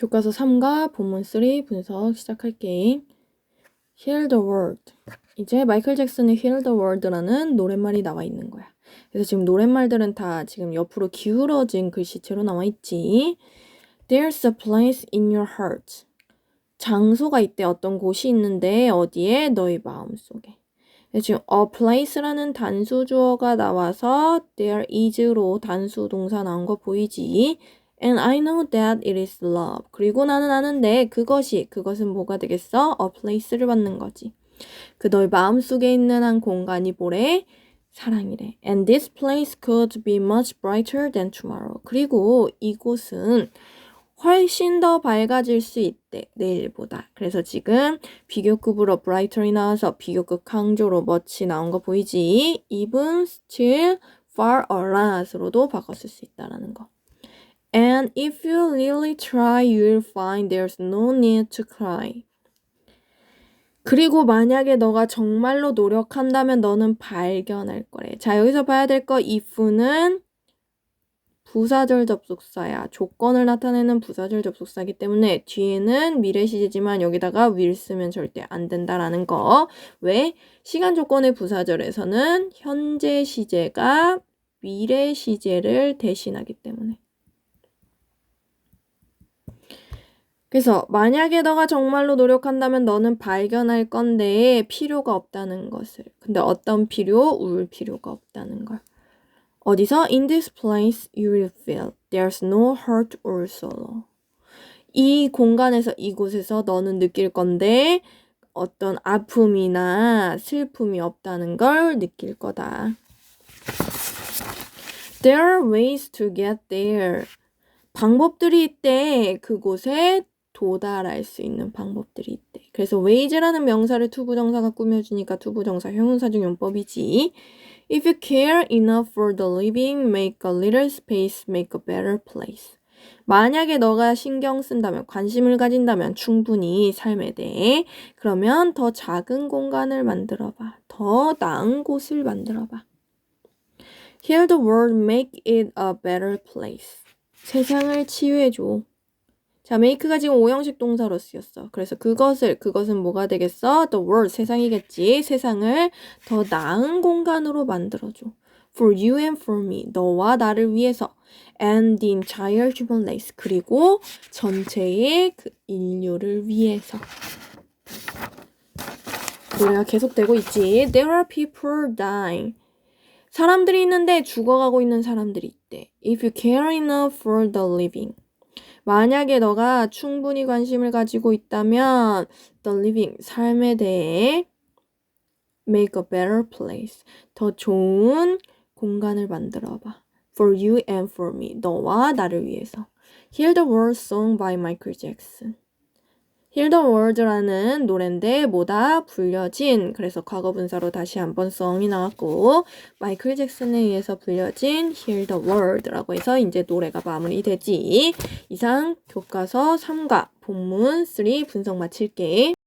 교과서 3과 본문 3 분석 시작할게. Hear the word. 이제 마이클 잭슨의 Hear the Word라는 노랫말이 나와 있는 거야. 그래서 지금 노랫말들은 다 지금 옆으로 기울어진 글씨체로 나와 있지. There's a place in your heart. 장소가 있대 어떤 곳이 있는데 어디에 너희 마음 속에. 지금 a place라는 단수 주어가 나와서 there is로 단수 동사 나온 거 보이지? And I know that it is love. 그리고 나는 아는데 그것이 그것은 뭐가 되겠어? a place를 받는 거지. 그 너희 마음 속에 있는 한 공간이 뭐래? 사랑이래. And this place could be much brighter than tomorrow. 그리고 이곳은 훨씬 더 밝아질 수 있대. 내일보다. 그래서 지금 비교급으로 brighter이 나와서 비교급 강조로 much 나온 거 보이지? even, still, far, a lot으로도 바꿨을 수 있다라는 거. And if you really try, you'll find there's no need to cry. 그리고 만약에 너가 정말로 노력한다면 너는 발견할 거래. 자, 여기서 봐야 될 거 if는 부사절 접속사야. 조건을 나타내는 부사절 접속사이기 때문에 뒤에는 미래 시제지만 여기다가 will 쓰면 절대 안 된다라는 거. 왜? 시간 조건의 부사절에서는 현재 시제가 미래 시제를 대신하기 때문에. 그래서 만약에 너가 정말로 노력한다면 너는 발견할 건데 필요가 없다는 것을. 근데 어떤 필요? 울 필요가 없다는 걸. 어디서? In this place you will feel there's no hurt or sorrow. 이 공간에서 이곳에서 너는 느낄 건데 어떤 아픔이나 슬픔이 없다는 걸 느낄 거다. There are ways to get there. 방법들이 있대. 그곳에 도달할 수 있는 방법들이 있대. 그래서 ways라는 명사를 투부정사가 꾸며주니까 투부정사 형용사중 용법이지. If you care enough for the living, make a little space, make a better place. 만약에 너가 신경 쓴다면, 관심을 가진다면 충분히 삶에 대해, 그러면 더 작은 공간을 만들어봐. 더 나은 곳을 만들어봐. Hear the word, make it a better place. 세상을 치유해줘. 자, make가 지금 오형식 동사로 쓰였어. 그래서 그것을, 그것은 뭐가 되겠어? The world, 세상이겠지. 세상을 더 나은 공간으로 만들어줘. For you and for me, 너와 나를 위해서. And the entire human race, 그리고 전체의 그 인류를 위해서. 노래가 계속되고 있지. There are people dying. 사람들이 있는데 죽어가고 있는 사람들이 있대. If you care enough for the living. 만약에 너가 충분히 관심을 가지고 있다면 the living 삶에 대해 make a better place 더 좋은 공간을 만들어 봐. for you and for me 너와 나를 위해서. Hear the words sung by Michael Jackson. The Word라는 노래인데 뭐다? 불려진. 그래서 과거 분사로 다시 한번 song이 나왔고 마이클 잭슨에 의해서 불려진 the Word라고 해서 이제 노래가 마무리되지. 이상 교과서 3과 본문 3 분석 마칠게.